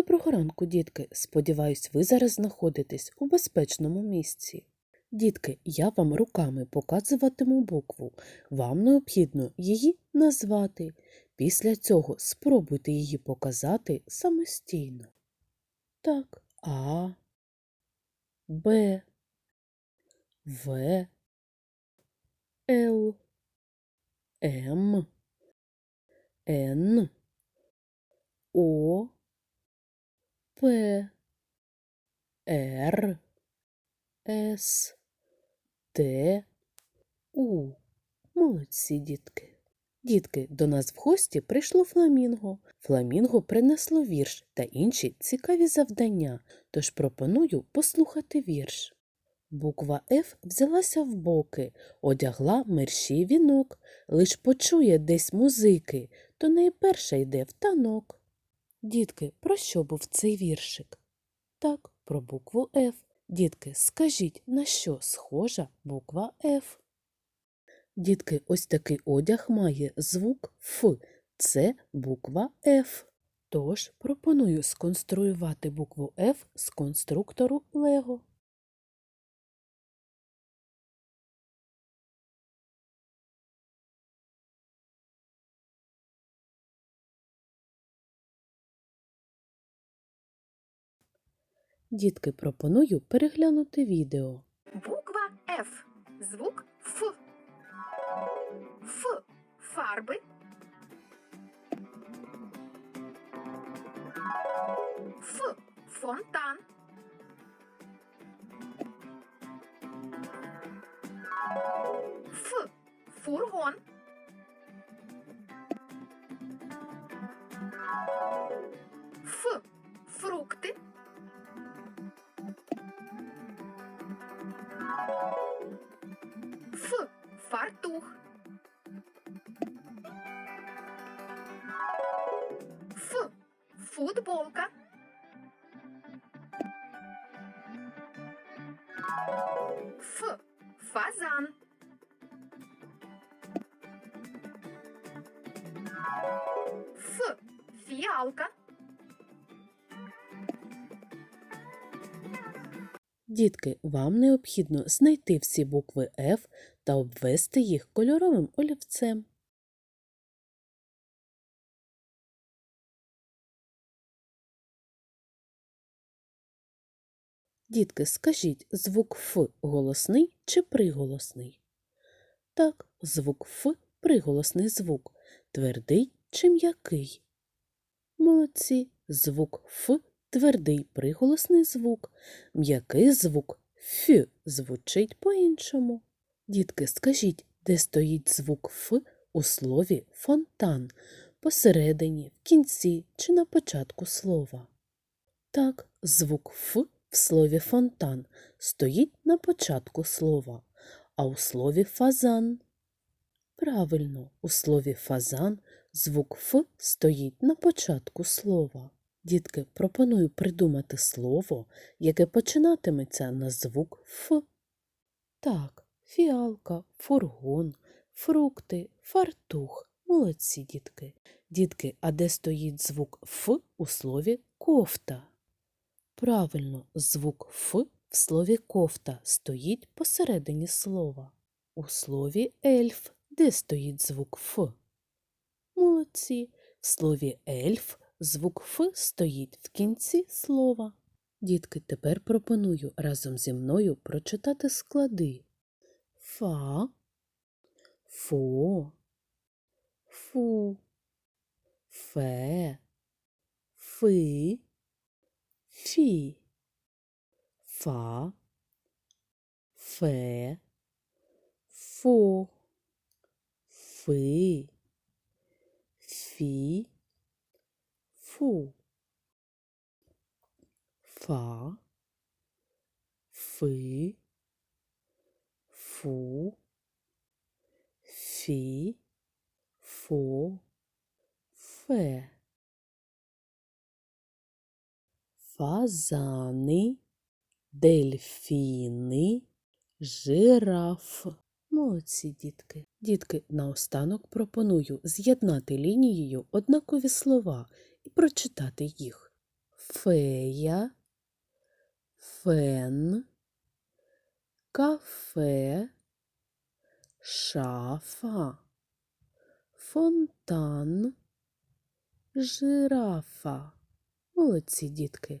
Доброго ранку, дітки. Сподіваюсь, ви зараз знаходитесь у безпечному місці. Дітки, я вам руками показуватиму букву. Вам необхідно її назвати. Після цього спробуйте її показати самостійно. Так, А, Б, В, Л, М, Н, О, П, Р, С, Т, У. Молодці, дітки. Дітки, до нас в гості прийшло фламінго. Фламінго принесло вірш та інші цікаві завдання, тож пропоную послухати вірш. Буква Ф взялася в боки, одягла мерщій вінок, лиш почує десь музики, то найперша йде в танок. Дітки, про що був цей віршик? Так, про букву Ф. Дітки, скажіть, на що схожа буква Ф? Дітки, ось такий одяг має звук Ф. Це буква Ф. Тож пропоную сконструювати букву Ф з конструктору Лего. Дітки, пропоную переглянути відео. Буква Ф. Звук Ф. Ф. Фарби. Ф. Фонтан. Ф. Фургон. Футболка. Ф. Фазан. Ф. Фіалка. Дітки, вам необхідно знайти всі букви F та обвести їх кольоровим олівцем. Дітки, скажіть, звук Ф голосний чи приголосний? Так, звук Ф приголосний звук. Твердий чи м'який? Молодці. Звук Ф твердий приголосний звук. М'який звук Ф звучить по-іншому. Дітки, скажіть, де стоїть звук Ф у слові фонтан? Посередині, в кінці чи на початку слова? Так, звук Ф в слові фонтан стоїть на початку слова, а у слові фазан. Правильно, у слові фазан звук Ф стоїть на початку слова. Дітки, пропоную придумати слово, яке починатиметься на звук Ф. Так, фіалка, фургон, фрукти, фартух. Молодці, дітки. Дітки, а де стоїть звук Ф у слові кофта? Правильно, звук Ф в слові кофта стоїть посередині слова. У слові ельф де стоїть звук Ф? Молодці. В слові ельф звук Ф стоїть в кінці слова. Дітки, тепер пропоную разом зі мною прочитати склади. Фа, фо, фу, фе, фи, фі, фа, фе, фо, фи, фі, фу, фа, фи, фу, фі, фо, фе. фазани, дельфіни, жираф. Молодці дітки. Дітки, наостанок пропоную з'єднати лінією однакові слова і прочитати їх. Фея, фен, кафе, шафа, фонтан, жирафа. Молодці дітки.